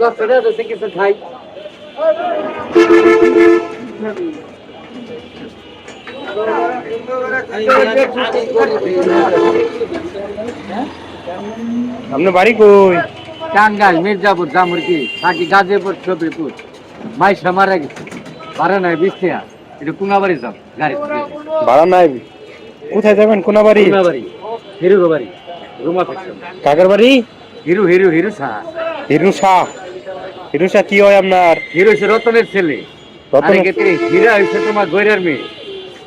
দশ টাকা দিচ্ছে কিছু খাই আপনার বাড়ি কই? টাঙ্গাইল মির্জাপুর জামুরকি থাকি গাজীপুর ছবিপুর। মাইশা মারা গেছে। পারে নাই টাকা এটা কুঙাবাড়ি যাও গাড়ি ভাড়া নাই কোথায় যাবেন? কোন বাড়ি কুঙাবাড়ি হিরু বাড়ি। রুমা কাকার বাড়ি? হিরু হিরু হিরু শাহ হিরু শাহ হিরু কি হয় আপনার? হিরু হচ্ছে রতনের ছেলে। রতন আরে ক্ষেত্রে হীরা হচ্ছে তোমার গৈরার মেয়ে।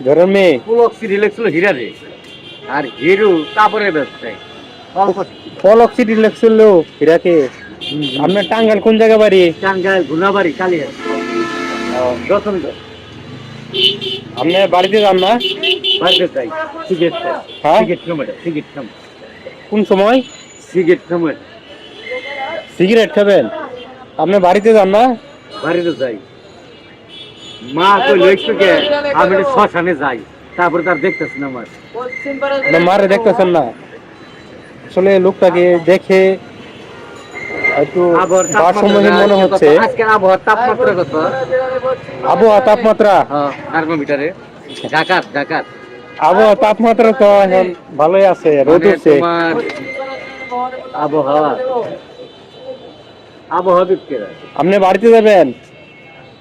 ঘরের মেয়ে? পুলক সিটি লেখছিল হীরা রে আর হিরু কাপড়ের ব্যবসায়ী। পলক সিটি লেখছিল হীরাকে। আপনার টাঙ্গাল কোন জায়গা বাড়ি? টাঙ্গাইল গুনাবাড়ি কালিয়া রতনগর আপনার বাড়িতে যান না? বাড়িতে যাই। সিগারেট হ্যাঁ? সিগারেট খাম কোন সময়? সিগারেট খামার সিগারেট খাবেন? আপনার বাড়িতে যান না? বাড়িতে যাই। মা কই লইছো কে আমি শ্মশানে যাই। তারপরে তার দেখতেছি না আমার মারে দেখতেছেন না। আসলে লোকটাকে দেখে একটু ভারসাম্যহীন মনে হচ্ছে। আজকে আবহাওয়ার তাপমাত্রা কত? আবহাওয়া তাপমাত্রা? হ্যাঁ থার্মোমিটারে। আবহাওয়া তাপমাত্রা তো এখন ভালোই আছে রোদ মানে উঠছে। আবহাওয়া আবহাওয়া আপনি বাড়িতে যাবেন?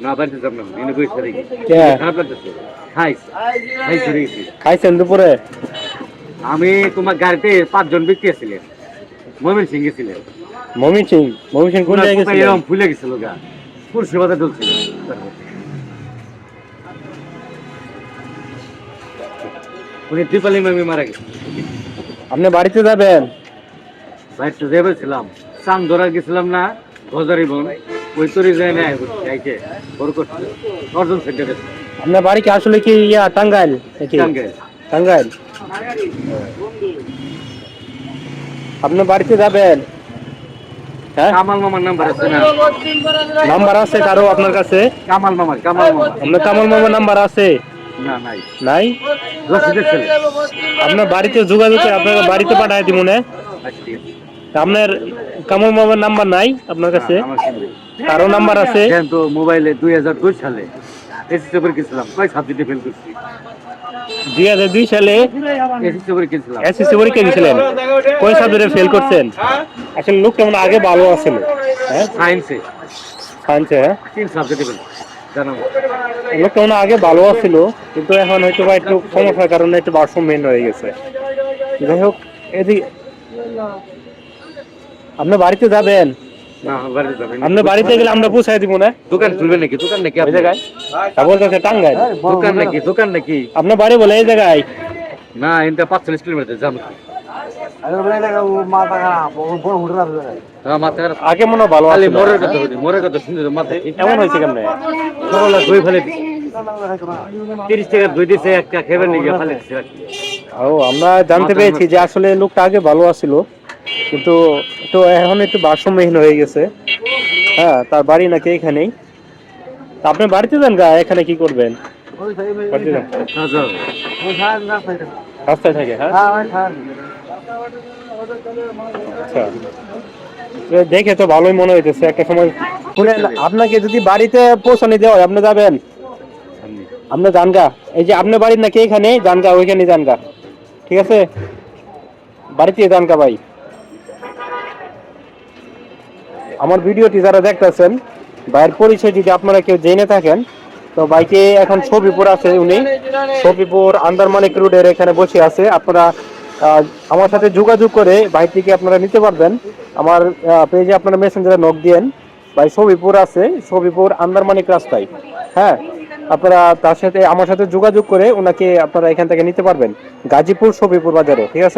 না বাড়িতে যাব না এনে বসে থাকি। খারাপ লাগতেছে। খাইছ খাইছ রেখেছি খাইছেন দুপুরে? আমি তোমার গাড়িতে পাঁচজন ব্যক্তি আছিলেন। মমিন সিং গেছিলেন। মমি সিং? মমি সিং কোন ওনার জায়গায় গেছিলেন? এরকম ফুলে গেছিল গা। পুরুষ চলছিল উনি ত্রিপালি মামি মারা গেছে। আপনি বাড়িতে যাবেন? বাইরটা যাবে ছিলাম চাং ধরা গেছিলাম না গজারি বন ওই তরি যায় না যাইছে বড় অর্জন সেন্টারে আপনার বাড়ি কি আসলে কি ইয়া টাঙ্গাইল টাঙ্গাইল। টাঙ্গাইল? আপনি বাড়িতে যাবেন? হ্যাঁ? কামাল মামার নাম্বার আছে না? নাম্বার আছে কারও আপনার কাছে? কামাল মামার কামাল মামা আপনার কামাল মামার নাম্বার আছে? না নাই। নাই? আপনার বাড়িতে যোগাযোগ আপনার বাড়িতে পাঠায় দিব না? আচ্ছা, ঠিক আছে। আপনার কামাল মামার নাম্বার নাই আপনার কাছে? কারও নাম্বার আছে? তো মোবাইলে দুই হাজার দুই সালে এসিসি পরীক্ষা কয় সাবজেক্টে ফেল করছি? দুই হাজার দুই সালে এসএসসি পরীক্ষা দিয়েছিলেন কোন সাবজেক্টে ফেল করছেন? আসলে লোক কেমন আগে ভালো আছিল হ্যাঁ? সায়েন্সে সায়েন্সে হ্যাঁ? তিন সাবজেক্টে ফেল জানো? লোক কেমন আগে ভালো আছিল কিন্তু এখন হয়তো বা একটু সমস্যার কারণে একটু ভারসাম্যহীন হয়ে গেছে। যাই হোক এদিকে আপনি বাড়িতে যাবেন? না বাড়িতে আপনি বাড়িতে গেলে আমরা পৌঁছাই দিব না? দোকান খুলবেন নাকি? দোকান নাকি ওই জায়গায়? তা বলতেছে টাঙ্গাইল। দোকান নাকি? দোকান নাকি? আপনার বাড়ি বলে এই জায়গায়? না এটা পাঁচচল্লিশ কিলোমিটার যাব হ্যাঁ। আগে মনে হয় ভালো কথা কথা এমন হয়েছে কেমনে? ফেলে। তিরিশ টাকা একটা ফেলে ও আমরা জানতে পেরেছি যে আসলে লোকটা আগে ভালো আছিল। কিন্তু তো এখন একটু ভারসাম্যহীন হয়ে গেছে। হ্যাঁ তার বাড়ি নাকি এখানেই। তা আপনি বাড়িতে যান গা, এখানে কি করবেন? যান। রাস্তায় থাকে হ্যাঁ? আচ্ছা। দেখে তো ভালোই মনে হইতেছে, একটা সময় শুনেন, আপনাকে যদি বাড়িতে পৌঁছানি দেওয়া হয়, আপনি যাবেন। আপনি জানগা এই যে আপনার বাড়ির নাকি এখানে জানগা ওইখানে জানগা ঠিক আছে? বাড়িতে জানগা ভাই। আমার ভিডিওটি যারা দেখতেছেন, ভাইয়ের পরিচয় যদি আপনারা কেউ জেনে থাকেন, তো বাইকে এখন ছবিপুর আছে উনি। ছবিপুর আন্দারমানিক রোডের এখানে বসে আছে। আপনারা আমার সাথে যোগাযোগ করে বাইকটিকে আপনারা নিতে পারবেন। আমার পেজে আপনারা মেসেঞ্জারে নক দিয়েন। ভাই ছবিপুর আছে ছবিপুর আন্দারমানিক রাস্তায়। হ্যাঁ আপনারা তার সাথে, আমার সাথে যোগাযোগ করে ওনাকে আপনারা এখান থেকে নিতে পারবেন। গাজীপুর ছবিপুর বাজারে, ঠিক আছে?